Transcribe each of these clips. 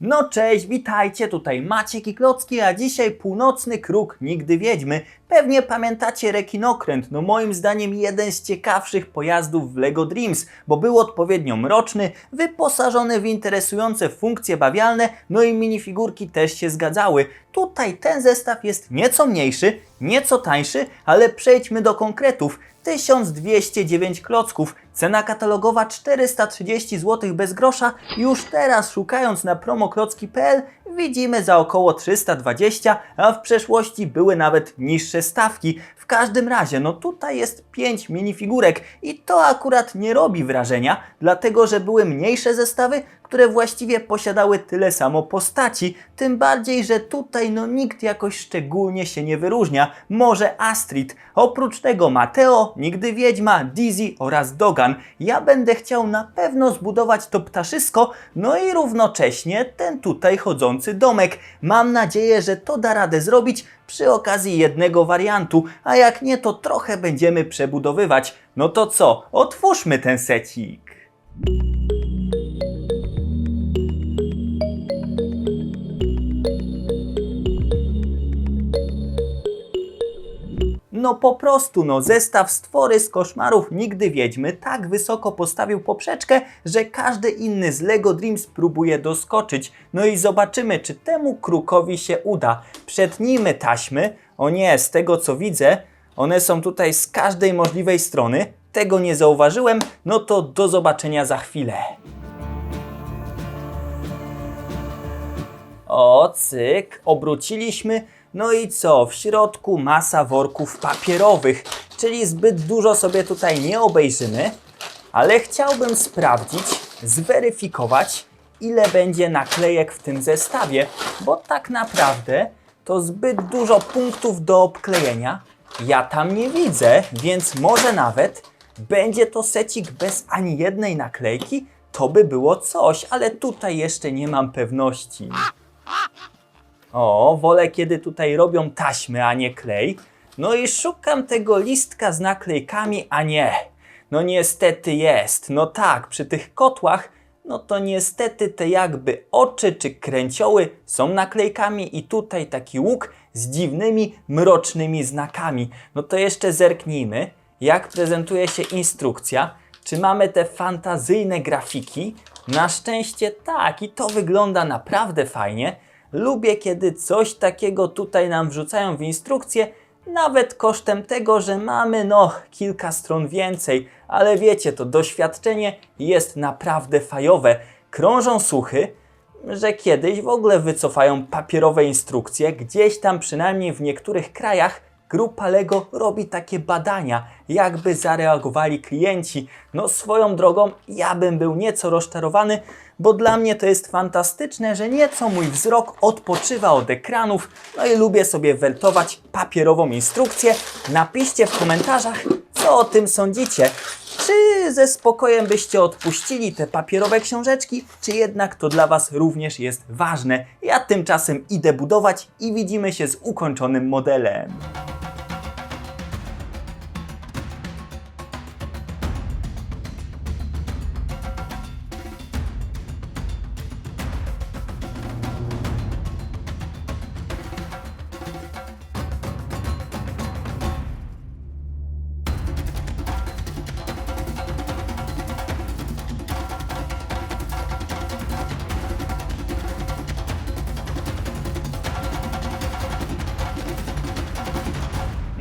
No cześć, witajcie, tutaj Maciek i Klocki, a dzisiaj północny kruk Nigdy Wiedźmy. Pewnie pamiętacie rekinokręt, no moim zdaniem jeden z ciekawszych pojazdów w LEGO Dreams, bo był odpowiednio mroczny, wyposażony w interesujące funkcje bawialne, no i minifigurki też się zgadzały. Tutaj ten zestaw jest nieco mniejszy, nieco tańszy, ale przejdźmy do konkretów. 1209 klocków, cena katalogowa 430 zł bez grosza. Już teraz szukając na promoklocki.pl widzimy za około 320, a w przeszłości były nawet niższe stawki. W każdym razie, no tutaj jest 5 minifigurek i to akurat nie robi wrażenia, dlatego że były mniejsze zestawy, które właściwie posiadały tyle samo postaci. Tym bardziej, że tutaj no nikt jakoś szczególnie się nie wyróżnia. Może Astrid. Oprócz tego Mateo, Nigdy Wiedźma, Dizzy oraz Dogan. Ja będę chciał na pewno zbudować to ptaszysko, no i równocześnie ten tutaj chodzący domek. Mam nadzieję, że to da radę zrobić przy okazji jednego wariantu, a jak nie, to trochę będziemy przebudowywać. No to co, otwórzmy ten secik. No po prostu, no zestaw stwory z koszmarów Nigdy Wiedźmy tak wysoko postawił poprzeczkę, że każdy inny z LEGO Dreams próbuje doskoczyć. No i zobaczymy, czy temu krukowi się uda. Przetnijmy taśmy. O nie, z tego co widzę, one są tutaj z każdej możliwej strony. Tego nie zauważyłem, no to do zobaczenia za chwilę. O, cyk, obróciliśmy. No i co? W środku masa worków papierowych, czyli zbyt dużo sobie tutaj nie obejrzymy, ale chciałbym sprawdzić, zweryfikować, ile będzie naklejek w tym zestawie, bo tak naprawdę to zbyt dużo punktów do obklejenia. Ja tam nie widzę, więc może nawet będzie to secik bez ani jednej naklejki. To by było coś, ale tutaj jeszcze nie mam pewności. O, wolę kiedy tutaj robią taśmy, a nie klej. No i szukam tego listka z naklejkami, a nie. No niestety jest. No tak, przy tych kotłach, no to niestety te jakby oczy czy kręcioły są naklejkami i tutaj taki łuk z dziwnymi, mrocznymi znakami. No to jeszcze zerknijmy, jak prezentuje się instrukcja. Czy mamy te fantazyjne grafiki? Na szczęście tak i to wygląda naprawdę fajnie. Lubię, kiedy coś takiego tutaj nam wrzucają w instrukcję, nawet kosztem tego, że mamy no kilka stron więcej, ale wiecie, to doświadczenie jest naprawdę fajowe. Krążą słuchy, że kiedyś w ogóle wycofają papierowe instrukcje, gdzieś tam przynajmniej w niektórych krajach grupa Lego robi takie badania, jakby zareagowali klienci. No swoją drogą, ja bym był nieco rozczarowany, bo dla mnie to jest fantastyczne, że nieco mój wzrok odpoczywa od ekranów, no i lubię sobie weltować papierową instrukcję. Napiszcie w komentarzach, co o tym sądzicie. Czy ze spokojem byście odpuścili te papierowe książeczki, czy jednak to dla Was również jest ważne? Ja tymczasem idę budować i widzimy się z ukończonym modelem.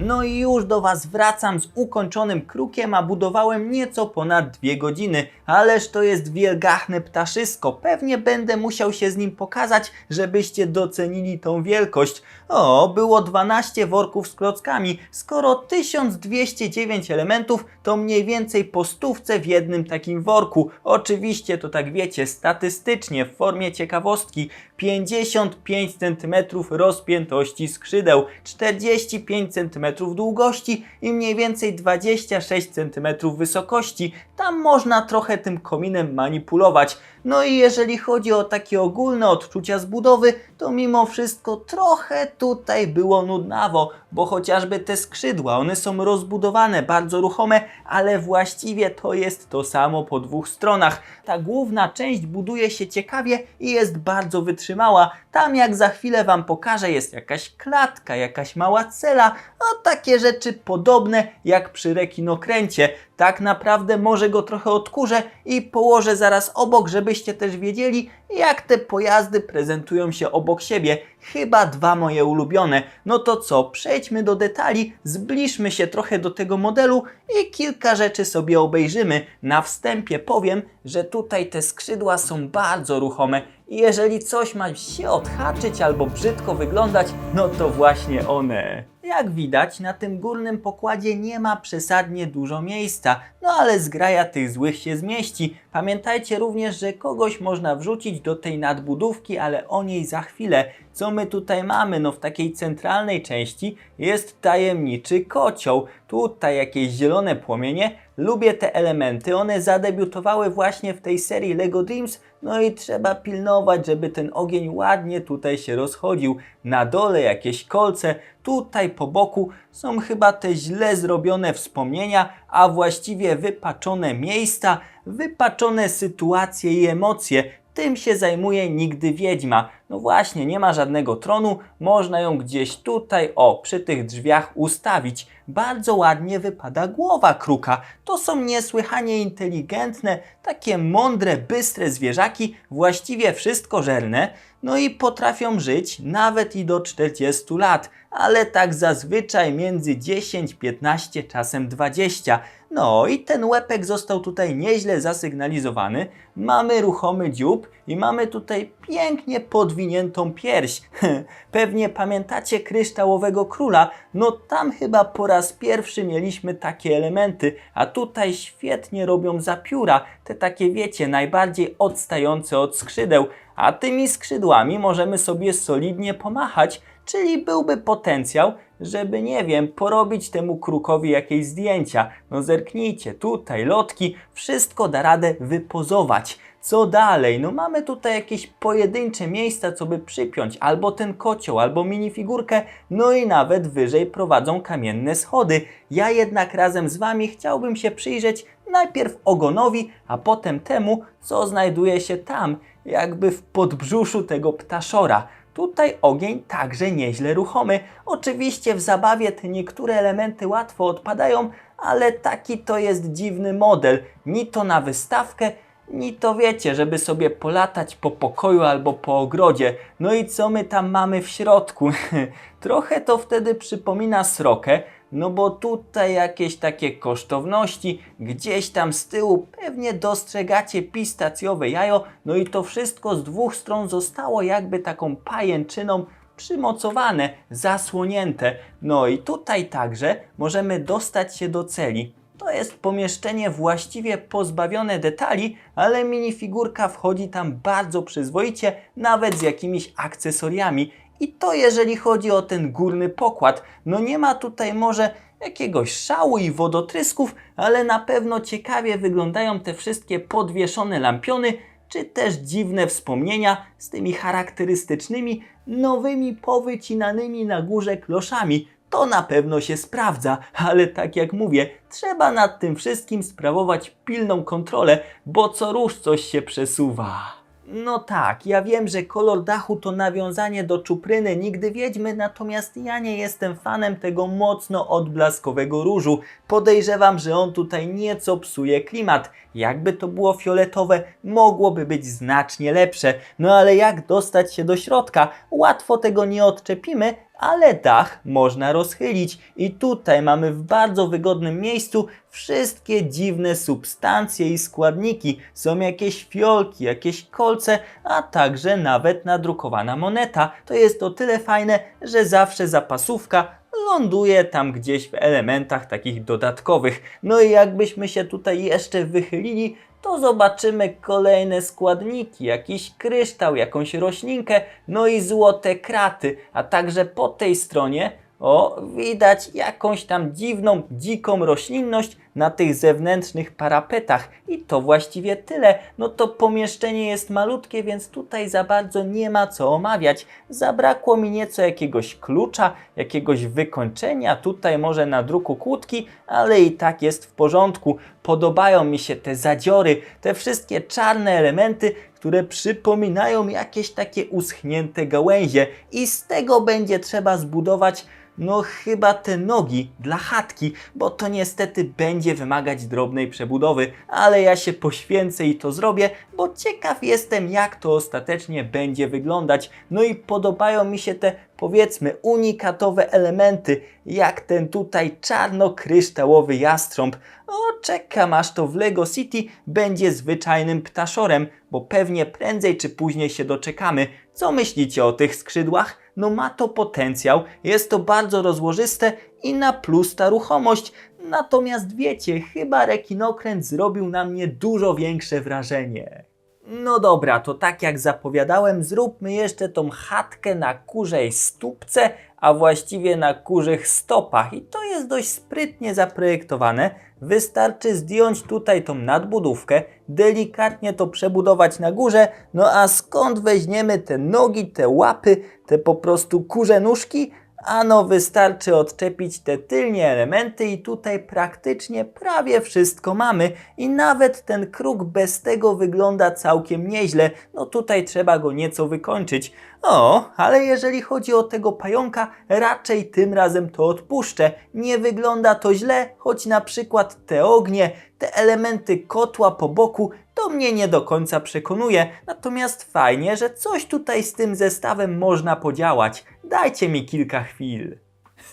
No i już do Was wracam z ukończonym krukiem, a budowałem nieco ponad dwie godziny. Ależ to jest wielgachne ptaszysko. Pewnie będę musiał się z nim pokazać, żebyście docenili tą wielkość. O, było 12 worków z klockami. Skoro 1209 elementów, to mniej więcej po stówce w jednym takim worku. Oczywiście to tak wiecie, statystycznie w formie ciekawostki. 55 cm rozpiętości skrzydeł, 45 cm długości i mniej więcej 26 cm wysokości. Tam można trochę tym kominem manipulować. No i jeżeli chodzi o takie ogólne odczucia z budowy, to mimo wszystko trochę tutaj było nudnawo, bo chociażby te skrzydła, one są rozbudowane, bardzo ruchome, ale właściwie to jest to samo po dwóch stronach. Ta główna część buduje się ciekawie i jest bardzo wytrzymała. Tam jak za chwilę Wam pokażę jest jakaś klatka, jakaś mała cela, a takie rzeczy podobne jak przy rekinokręcie. Tak naprawdę może go trochę odkurzę i położę zaraz obok, żebyście też wiedzieli, jak te pojazdy prezentują się obok siebie. Chyba dwa moje ulubione. No to co, przejdźmy do detali, zbliżmy się trochę do tego modelu i kilka rzeczy sobie obejrzymy. Na wstępie powiem, że tutaj te skrzydła są bardzo ruchome i jeżeli coś ma się odhaczyć albo brzydko wyglądać, no to właśnie one. Jak widać, na tym górnym pokładzie nie ma przesadnie dużo miejsca, no ale zgraja tych złych się zmieści. Pamiętajcie również, że kogoś można wrzucić do tej nadbudówki, ale o niej za chwilę. Co my tutaj mamy? No w takiej centralnej części jest tajemniczy kocioł. Tutaj jakieś zielone płomienie. Lubię te elementy, one zadebiutowały właśnie w tej serii LEGO Dreams, no i trzeba pilnować, żeby ten ogień ładnie tutaj się rozchodził. Na dole jakieś kolce, tutaj po boku są chyba te źle zrobione wspomnienia, a właściwie wypaczone miejsca, wypaczone sytuacje i emocje. Tym się zajmuje nigdy wiedźma. No właśnie, nie ma żadnego tronu, można ją gdzieś tutaj, o, przy tych drzwiach ustawić. Bardzo ładnie wypada głowa kruka. To są niesłychanie inteligentne, takie mądre, bystre zwierzaki, właściwie wszystko żerne. No i potrafią żyć nawet i do 40 lat, ale tak zazwyczaj między 10, 15, czasem 20. No i ten łepek został tutaj nieźle zasygnalizowany. Mamy ruchomy dziób i mamy tutaj pięknie podwiniętą pierś. Pewnie pamiętacie kryształowego króla? No tam chyba po raz pierwszy mieliśmy takie elementy, a tutaj świetnie robią zapióra, te takie wiecie, najbardziej odstające od skrzydeł, a tymi skrzydłami możemy sobie solidnie pomachać, czyli byłby potencjał, żeby, nie wiem, porobić temu krukowi jakieś zdjęcia. No zerknijcie, tutaj lotki, wszystko da radę wypozować. Co dalej? No mamy tutaj jakieś pojedyncze miejsca, co by przypiąć, albo ten kocioł, albo minifigurkę, no i nawet wyżej prowadzą kamienne schody. Ja jednak razem z Wami chciałbym się przyjrzeć najpierw ogonowi, a potem temu, co znajduje się tam, jakby w podbrzuszu tego ptaszora. Tutaj ogień także nieźle ruchomy. Oczywiście w zabawie te niektóre elementy łatwo odpadają, ale taki to jest dziwny model. Ni to na wystawkę, ni to wiecie, żeby sobie polatać po pokoju albo po ogrodzie. No i co my tam mamy w środku? Trochę to wtedy przypomina srokę, no bo tutaj jakieś takie kosztowności, gdzieś tam z tyłu pewnie dostrzegacie pistacjowe jajo, no i to wszystko z dwóch stron zostało jakby taką pajęczyną przymocowane, zasłonięte. No i tutaj także możemy dostać się do celi. To jest pomieszczenie właściwie pozbawione detali, ale minifigurka wchodzi tam bardzo przyzwoicie, nawet z jakimiś akcesoriami. I to jeżeli chodzi o ten górny pokład. No nie ma tutaj może jakiegoś szału i wodotrysków, ale na pewno ciekawie wyglądają te wszystkie podwieszone lampiony, czy też dziwne wspomnienia z tymi charakterystycznymi, nowymi powycinanymi na górze kloszami. To na pewno się sprawdza, ale tak jak mówię, trzeba nad tym wszystkim sprawować pilną kontrolę, bo co rusz coś się przesuwa. No tak, ja wiem, że kolor dachu to nawiązanie do czupryny nigdy wiedźmy, natomiast ja nie jestem fanem tego mocno odblaskowego różu. Podejrzewam, że on tutaj nieco psuje klimat. Jakby to było fioletowe, mogłoby być znacznie lepsze. No ale jak dostać się do środka? Łatwo tego nie odczepimy, ale dach można rozchylić i tutaj mamy w bardzo wygodnym miejscu wszystkie dziwne substancje i składniki. Są jakieś fiolki, jakieś kolce, a także nawet nadrukowana moneta. To jest o tyle fajne, że zawsze zapasówka ląduje tam gdzieś w elementach takich dodatkowych. No i jakbyśmy się tutaj jeszcze wychylili, to zobaczymy kolejne składniki, jakiś kryształ, jakąś roślinkę, no i złote kraty, a także po tej stronie O, widać jakąś tam dziwną, dziką roślinność na tych zewnętrznych parapetach. I to właściwie tyle. No to pomieszczenie jest malutkie, więc tutaj za bardzo nie ma co omawiać. Zabrakło mi nieco jakiegoś klucza, jakiegoś wykończenia, tutaj może na druku kłódki, ale i tak jest w porządku. Podobają mi się te zadziory, te wszystkie czarne elementy, które przypominają jakieś takie uschnięte gałęzie i z tego będzie trzeba zbudować no chyba te nogi dla chatki, bo to niestety będzie wymagać drobnej przebudowy, ale ja się poświęcę i to zrobię, bo ciekaw jestem jak to ostatecznie będzie wyglądać. No i podobają mi się te powiedzmy unikatowe elementy, jak ten tutaj czarno-kryształowy jastrząb. O, czekam aż to w Lego City będzie zwyczajnym ptaszorem, bo pewnie prędzej czy później się doczekamy. Co myślicie o tych skrzydłach? No ma to potencjał, jest to bardzo rozłożyste i na plus ta ruchomość. Natomiast wiecie, chyba rekinokręt zrobił na mnie dużo większe wrażenie. No dobra, to tak jak zapowiadałem, zróbmy jeszcze tą chatkę na kurzej stópce, a właściwie na kurzych stopach. I to jest dość sprytnie zaprojektowane. Wystarczy zdjąć tutaj tą nadbudówkę, delikatnie to przebudować na górze, no a skąd weźmiemy te nogi, te łapy, te po prostu kurze nóżki? Ano wystarczy odczepić te tylnie elementy i tutaj praktycznie prawie wszystko mamy i nawet ten kruk bez tego wygląda całkiem nieźle. No tutaj trzeba go nieco wykończyć. O, ale jeżeli chodzi o tego pająka, raczej tym razem to odpuszczę. Nie wygląda to źle, choć na przykład te ognie, te elementy kotła po boku, to mnie nie do końca przekonuje. Natomiast fajnie, że coś tutaj z tym zestawem można podziałać. Dajcie mi kilka chwil.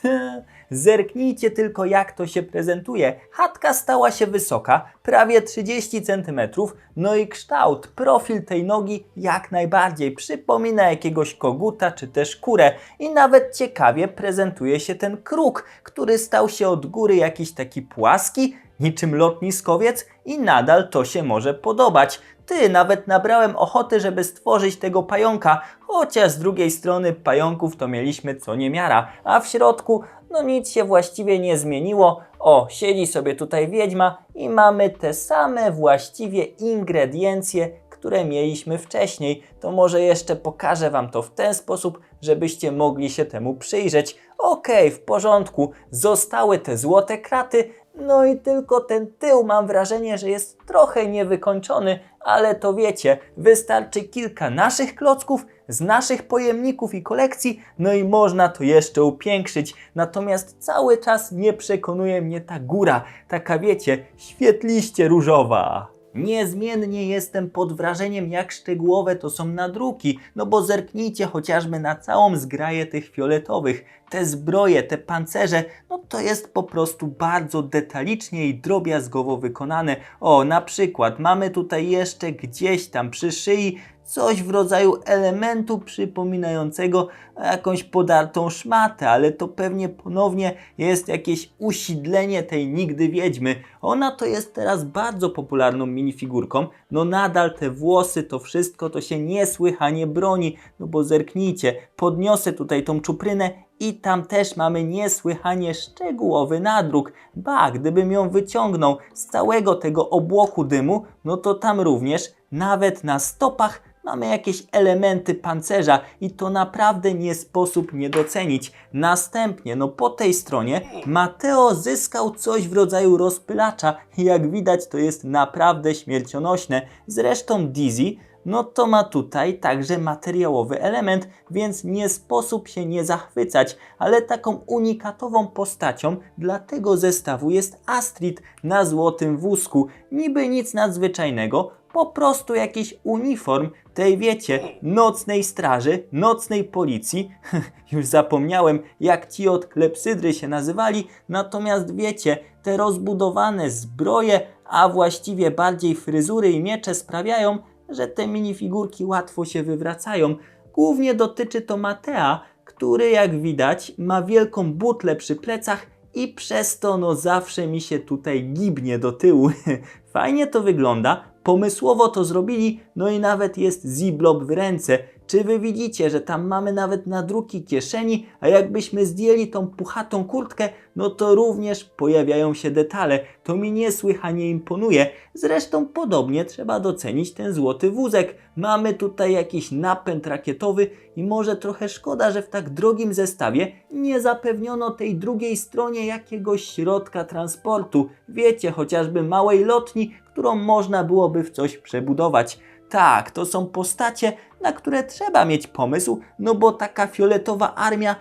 Zerknijcie tylko jak to się prezentuje. Chatka stała się wysoka, prawie 30 cm, no i kształt, profil tej nogi jak najbardziej przypomina jakiegoś koguta czy też kurę i nawet ciekawie prezentuje się ten kruk, który stał się od góry jakiś taki płaski, niczym lotniskowiec i nadal to się może podobać. Ty, nawet nabrałem ochoty, żeby stworzyć tego pająka, chociaż z drugiej strony pająków to mieliśmy co niemiara, a w środku no nic się właściwie nie zmieniło. O, siedzi sobie tutaj wiedźma i mamy te same właściwie ingrediencje, które mieliśmy wcześniej. To może jeszcze pokażę Wam to w ten sposób, żebyście mogli się temu przyjrzeć. Okej, w porządku, zostały te złote kraty, no i tylko ten tył mam wrażenie, że jest trochę niewykończony, ale to wiecie, wystarczy kilka naszych klocków z naszych pojemników i kolekcji, no i można to jeszcze upiększyć. Natomiast cały czas nie przekonuje mnie ta góra, taka wiecie, świetliście różowa. Niezmiennie jestem pod wrażeniem, jak szczegółowe to są nadruki, no bo zerknijcie chociażby na całą zgraję tych fioletowych. Te zbroje, te pancerze, no to jest po prostu bardzo detalicznie i drobiazgowo wykonane. O, na przykład mamy tutaj jeszcze gdzieś tam przy szyi coś w rodzaju elementu przypominającego jakąś podartą szmatę, ale to pewnie ponownie jest jakieś usidlenie tej nigdy wiedźmy. Ona to jest teraz bardzo popularną minifigurką, no nadal te włosy, to wszystko to się niesłychanie broni, no bo zerknijcie, podniosę tutaj tą czuprynę i tam też mamy niesłychanie szczegółowy nadruk. Ba, gdybym ją wyciągnął z całego tego obłoku dymu, no to tam również, nawet na stopach, mamy jakieś elementy pancerza i to naprawdę nie sposób nie docenić. Następnie, no po tej stronie, Mateo zyskał coś w rodzaju rozpylacza. Jak widać, to jest naprawdę śmiercionośne. Zresztą Dizzy no to ma tutaj także materiałowy element, więc nie sposób się nie zachwycać, ale taką unikatową postacią dla tego zestawu jest Astrid na złotym wózku. Niby nic nadzwyczajnego, po prostu jakiś uniform tej wiecie, nocnej straży, nocnej policji. Już zapomniałem, jak ci od klepsydry się nazywali, natomiast wiecie, te rozbudowane zbroje, a właściwie bardziej fryzury i miecze sprawiają, że te minifigurki łatwo się wywracają. Głównie dotyczy to Matea, który jak widać ma wielką butlę przy plecach i przez to no zawsze mi się tutaj gibnie do tyłu. Fajnie to wygląda, pomysłowo to zrobili, no i nawet jest ziblob w ręce. Czy wy widzicie, że tam mamy nawet nadruki kieszeni, a jakbyśmy zdjęli tą puchatą kurtkę, no to również pojawiają się detale. To mi niesłychanie imponuje. Zresztą podobnie trzeba docenić ten złoty wózek. Mamy tutaj jakiś napęd rakietowy i może trochę szkoda, że w tak drogim zestawie nie zapewniono tej drugiej stronie jakiegoś środka transportu. Wiecie, chociażby małej lotni, którą można byłoby w coś przebudować. Tak, to są postacie, na które trzeba mieć pomysł, no bo taka fioletowa armia,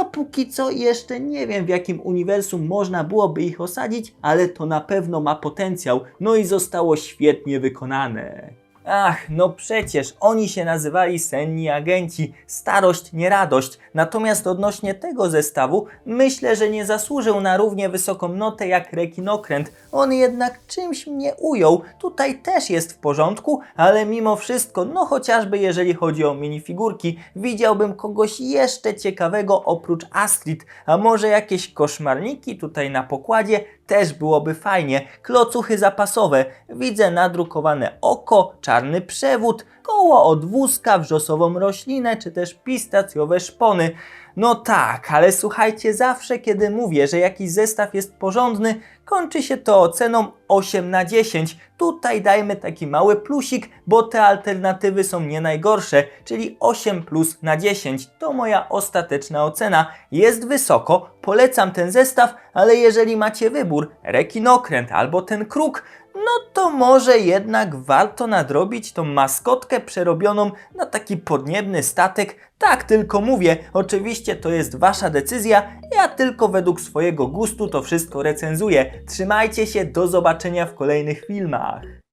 a póki co jeszcze nie wiem w jakim uniwersum można byłoby ich osadzić, ale to na pewno ma potencjał, no i zostało świetnie wykonane. Ach, no przecież oni się nazywali senni agenci, starość, nie radość. Natomiast odnośnie tego zestawu, myślę, że nie zasłużył na równie wysoką notę jak rekinokręt. On jednak czymś mnie ujął. Tutaj też jest w porządku, ale mimo wszystko, no chociażby jeżeli chodzi o minifigurki, widziałbym kogoś jeszcze ciekawego oprócz Astrid, a może jakieś koszmarniki tutaj na pokładzie też byłoby fajnie. Klocuchy zapasowe, widzę nadrukowane oko, czarny przewód, koło od wózka, wrzosową roślinę, czy też pistacjowe szpony. No tak, ale słuchajcie, zawsze kiedy mówię, że jakiś zestaw jest porządny, kończy się to oceną 8 na 10. Tutaj dajmy taki mały plusik, bo te alternatywy są nie najgorsze, czyli 8 plus na 10. To moja ostateczna ocena. Jest wysoko, polecam ten zestaw, ale jeżeli macie wybór, rekinokręt albo ten kruk, no to może jednak warto nadrobić tą maskotkę przerobioną na taki podniebny statek. Tak tylko mówię, oczywiście to jest wasza decyzja, ja tylko według swojego gustu to wszystko recenzuję. Trzymajcie się, do zobaczenia w kolejnych filmach.